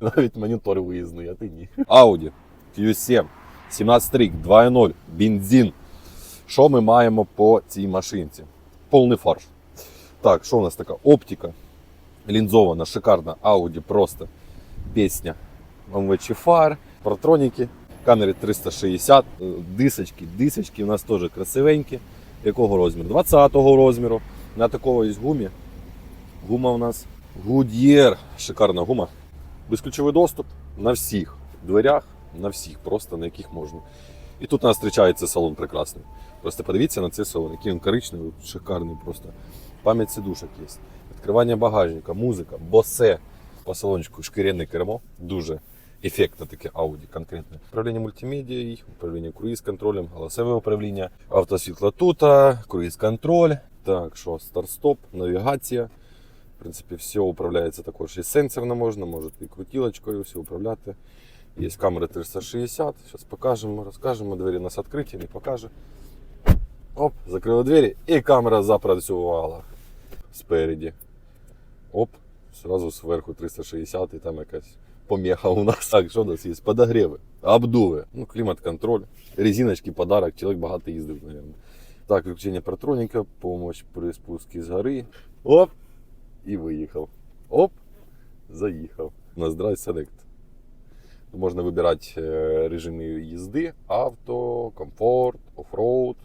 Навіть монітор виїзний, а ти ні. Audi Q7, 17 рік, 2.0, бензин. Що ми маємо по цій машинці? Повний фарш. Так, що у нас така? Оптика. Лінзована, шикарна. Audi просто пісня. МВЧ фар, протроніки, камери 360, е, дисочки, дисочки у нас теж красивенькі. Якого розміру? 20-го розміру. На ось гумі. Гума у нас Goodyear. Шикарна гума. Безключовий доступ на всіх дверях, на всіх, просто на яких можна. І тут нас зустрічається салон прекрасний. Просто подивіться на цей салон, який він коричневий, шикарний просто. Пам'ять сидушок є. Відкривання багажника, музика, босе. По салончику шкіряне кермо. Дуже ефектно таке Audi конкретне. Управління мультимедією, управління круїз-контролем, голосове управління, автосвітло тут, круїз-контроль. Так, що, старт-стоп, навігація. В принципі, все управляється також і сенсорно можна, можете і крутілочкою все управляти. Є камери 360. Зараз покажемо, розкажемо. Двері у нас відкриті, не покаже. Оп, закрили двері і камера запрацювала спереді. Оп, сразу зверху 360 і там якась помеха у нас. Так, що у нас є? Подогріви, обдуви, ну, клімат-контроль, резиночки, подарок, чоловік багато їздив, мабуть. Так, включення протроніка, помощь при спуску з гори. Оп, і виїхав. Оп, заїхав. У нас Drive Select. Можна вибирати е, режими їзди, авто, комфорт, оффроуд,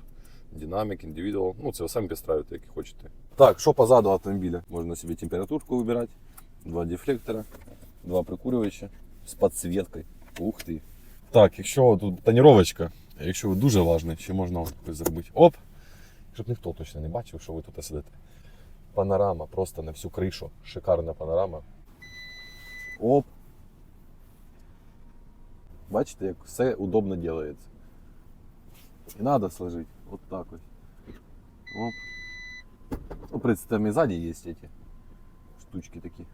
динамік, індивідуал. Ну, це ви самі підстраюєте, як хочете. Так, що позаду автомобіля? Можна собі температурку вибирати, два дефлектора, два прикурювача з підсвіткою. Ух ти. Так, якщо тут тоніровочка, якщо ви дуже важний, ще можна ось зробити. Оп! Щоб ніхто точно не бачив, що ви тут сидите. Панорама просто на всю кришу. Шикарна панорама. Оп. Бачите, як все удобно делается. І надо сложить. Вот так вот. Оп. Ну, в принципе, там и сзади есть эти штучки такі.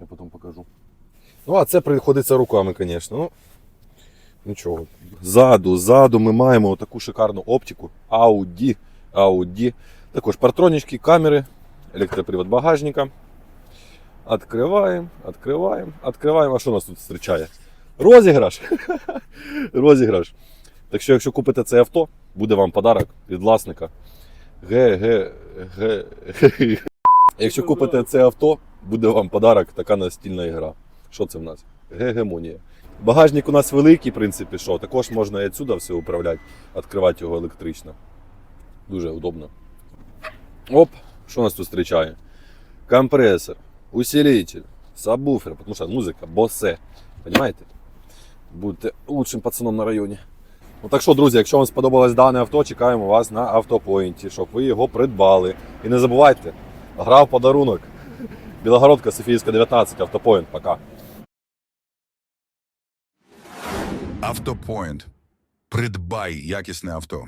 Я потім покажу. Ну, а це приходиться руками, звісно. Ну, нічого. Ззаду, ззаду ми маємо таку шикарну оптику. Audi. Audi. Також партронічки, камери, електропривод багажника. Откриваємо, відкриваємо, відкриваємо. А що нас тут зустрічає? Розіграш. Розіграш. Так що, якщо купите це авто, буде вам подарок від власника. Якщо купите це авто, буде вам подарок така настільна гра. Що це в нас? Гегемонія. Багажник у нас великий, в принципі, що також можна і відсюди все управляти, відкривати його електрично. Дуже удобно. Оп, що нас тут зустрічає? Компресор, усилитель, сабвуфер, тому що музика, босе. Понимаєте? Будете лучшим пацаном на районі. Ну так що, друзі, якщо вам сподобалось дане авто, чекаємо вас на автопоінті, щоб ви його придбали. І не забувайте, гра в подарунок. Білогородка, Софіївська, 19, автопоінт. Пока. Автопоінт. Придбай якісне авто.